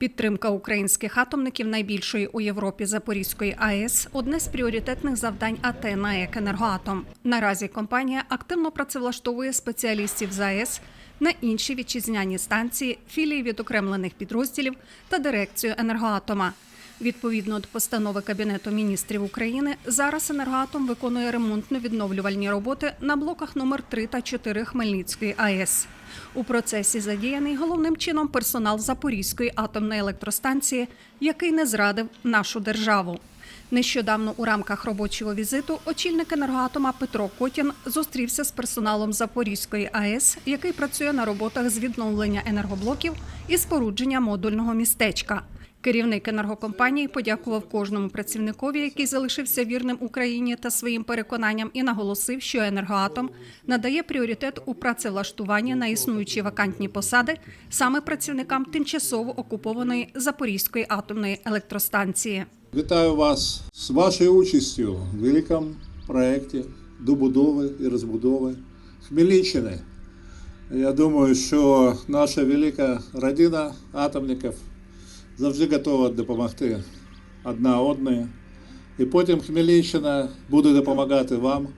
Підтримка українських атомників найбільшої у Європі Запорізької АЕС одне з пріоритетних завдань АТ «НАЕК Енергоатом». Наразі компанія активно працевлаштовує спеціалістів з АЕС на інші вітчизняні станції, філії відокремлених підрозділів та дирекцію енергоатома. Відповідно до постанови Кабінету міністрів України, зараз енергоатом виконує ремонтно-відновлювальні роботи на блоках номер 3 та 4 Хмельницької АЕС. У процесі задіяний головним чином персонал Запорізької атомної електростанції, який не зрадив нашу державу. Нещодавно у рамках робочого візиту очільник енергоатома Петро Котін зустрівся з персоналом Запорізької АЕС, який працює на роботах з відновлення енергоблоків і спорудження модульного містечка. Керівник енергокомпанії подякував кожному працівникові, який залишився вірним Україні та своїм переконанням, і наголосив, що енергоатом надає пріоритет у працевлаштуванні на існуючі вакантні посади саме працівникам тимчасово окупованої Запорізької атомної електростанції. Вітаю вас з вашою участю в великому проєкті добудови і розбудови Хмельниччини. Я думаю, що наша велика родина атомників завжди готова допомогти одна одній. І потім Хмельниччина буде допомагати вам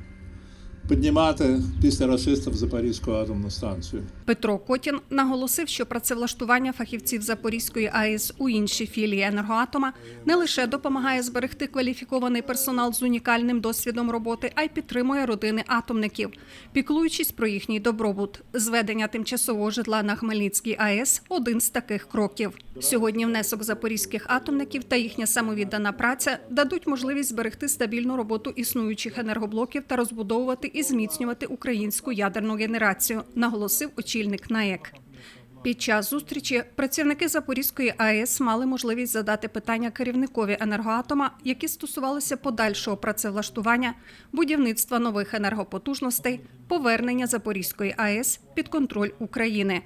піднімати після расистів Запорізьку атомну станцію. Петро Котін наголосив, що працевлаштування фахівців Запорізької АЕС у інші філії енергоатома не лише допомагає зберегти кваліфікований персонал з унікальним досвідом роботи, а й підтримує родини атомників, піклуючись про їхній добробут. Зведення тимчасового житла на Хмельницькій АЕС один з таких кроків. Сьогодні внесок запорізьких атомників та їхня самовіддана праця дадуть можливість зберегти стабільну роботу існуючих енергоблоків та розбудовувати і зміцнювати українську ядерну генерацію, наголосив очільник НАЕК. Під час зустрічі працівники Запорізької АЕС мали можливість задати питання керівникові енергоатома, які стосувалися подальшого працевлаштування, будівництва нових енергопотужностей, повернення Запорізької АЕС під контроль України.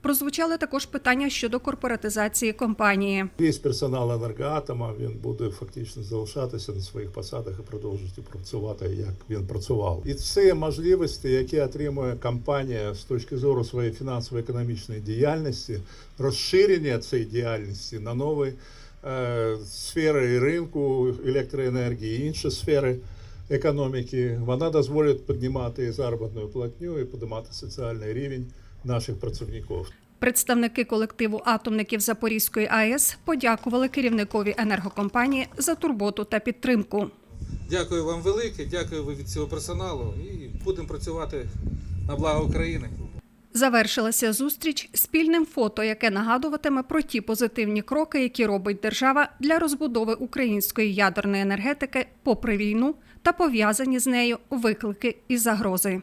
Прозвучали також питання щодо корпоратизації компанії. Весь персонал енергоатома він буде фактично залишатися на своїх посадах і продовжувати працювати, як він працював. І це можливості, які отримує компанія з точки зору своєї фінансово-економічної діяльності, розширення цієї діяльності на нові е, сфери ринку електроенергії, і інші сфери. Економіки вона дозволить піднімати заробітну платню і піднімати соціальний рівень наших працівників. Представники колективу атомників Запорізької АЕС подякували керівникові енергокомпанії за турботу та підтримку. Дякую вам велике, дякую ви від цього персоналу і будемо працювати на благо України. Завершилася зустріч спільним фото, яке нагадуватиме про ті позитивні кроки, які робить держава для розбудови української ядерної енергетики попри війну та пов'язані з нею виклики і загрози.